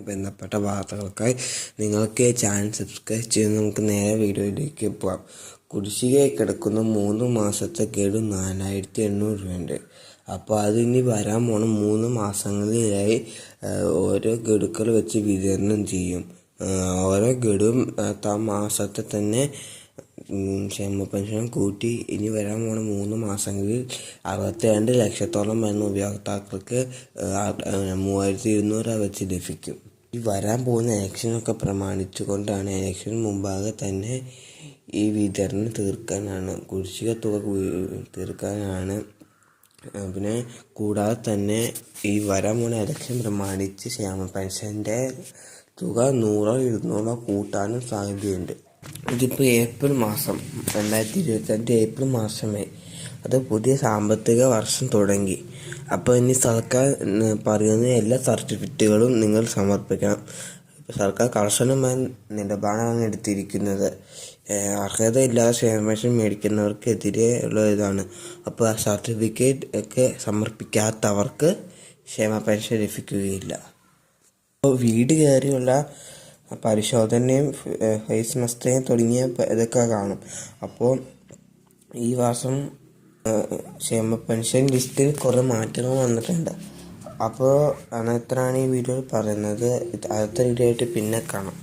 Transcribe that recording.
ബന്ധപ്പെട്ട വാർത്തകൾക്കായി നിങ്ങൾക്ക് ചാനൽ സബ്സ്ക്രൈബ് ചെയ്ത് നമുക്ക് നേരെ വീഡിയോയിലേക്ക് പോകാം. കുടിശ്ശികയായി കിടക്കുന്ന മൂന്ന് മാസത്തെ കേടു നാലായിരത്തി എണ്ണൂറ് രൂപയുണ്ട്. അപ്പോൾ അത് ഇനി വരാൻ പോണ മൂന്ന് മാസങ്ങളിലായി ഓരോ ഗഡുക്കൾ വെച്ച് വിതരണം ചെയ്യും. ഓരോ ഗഡുവും മാസത്തെ തന്നെ ക്ഷേമ പെൻഷൻ കൂട്ടി ഇനി വരാൻ പോണ മൂന്ന് മാസങ്ങളിൽ അറുപത്തിരണ്ട് ലക്ഷത്തോളം വരുന്ന ഉപയോക്താക്കൾക്ക് മൂവായിരത്തി ഇരുന്നൂറ് രൂപ വെച്ച് ലഭിക്കും. ഈ വരാൻ പോകുന്ന ഇലക്ഷനൊക്കെ പ്രമാണിച്ചുകൊണ്ടാണ് ഇലക്ഷന് മുമ്പാകെ തന്നെ ഈ വിതരണം തീർക്കാനാണ്. കുടിശ്ശിക തുക തീർക്കാനാണ്. പിന്നെ കൂടാതെ തന്നെ ഈ വരാൻ പോണ ഇലക്ഷൻ പ്രമാണിച്ച് ക്ഷേമ പെൻഷന്റെ തുക നൂറോ ഇരുന്നൂറോ കൂട്ടാനും സാധ്യതയുണ്ട്. ഇതിപ്പോൾ ഏപ്രിൽ മാസം രണ്ടായിരത്തി ഇരുപത്തിരണ്ട് ഏപ്രിൽ മാസമേ. അത് പുതിയ സാമ്പത്തിക വർഷം തുടങ്ങി. അപ്പോൾ ഇനി സർക്കാർ പറയുന്ന എല്ലാ സർട്ടിഫിക്കറ്റുകളും നിങ്ങൾ സമർപ്പിക്കണം. സർക്കാർ കർശനമായ നിലപാടാണ് എടുത്തിരിക്കുന്നത്. അർഹതയില്ലാതെ ക്ഷേമ മേടിക്കുന്നവർക്കെതിരെ ഉള്ള ഇതാണ്. അപ്പോൾ ആ സർട്ടിഫിക്കറ്റ് ഒക്കെ സമർപ്പിക്കാത്തവർക്ക് ക്ഷേമ പെൻഷൻ ലഭിക്കുകയില്ല. അപ്പോൾ വീട് കയറിയുള്ള പരിശോധനയും ഫേസ് മസ്റ്റയും തുടങ്ങിയ ഇതൊക്കെ കാണും. അപ്പോൾ ഈ വർഷം ക്ഷേമ പെൻഷൻ ലിസ്റ്റിൽ കുറേ മാറ്റങ്ങൾ വന്നിട്ടുണ്ട്. അപ്പോൾ അനത്രയാണ് ഈ വീഡിയോയിൽ പറയുന്നത്. അടുത്ത വീഡിയോ ആയിട്ട് പിന്നെ കാണാം.